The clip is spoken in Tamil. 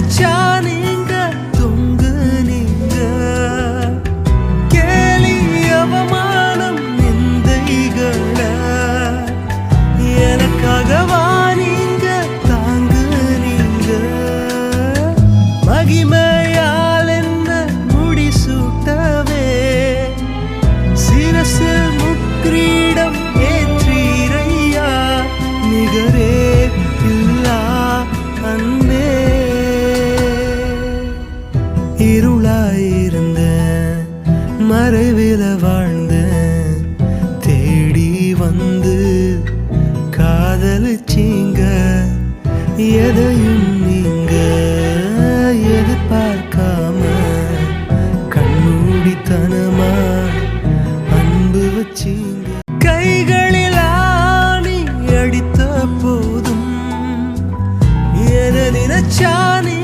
அடிச்சா நீங்க தொங்கு நீங்க. கேலி அவமானம் நிந்தைகள. எனக்காகவா நீங்க தாங்கு நீங்க. சிரசு முக்ரீ இருளாயிருந்த மறைவில வாழ்ந்த தேடி வந்து காதலிச்சிங்க எதையும் நீங்க எதிர்பார்க்காம கண்மூடித்தனமா அன்பு வச்சிங்க. கைகளில் ஆணி அடித்த போதும் என நினைச்சானி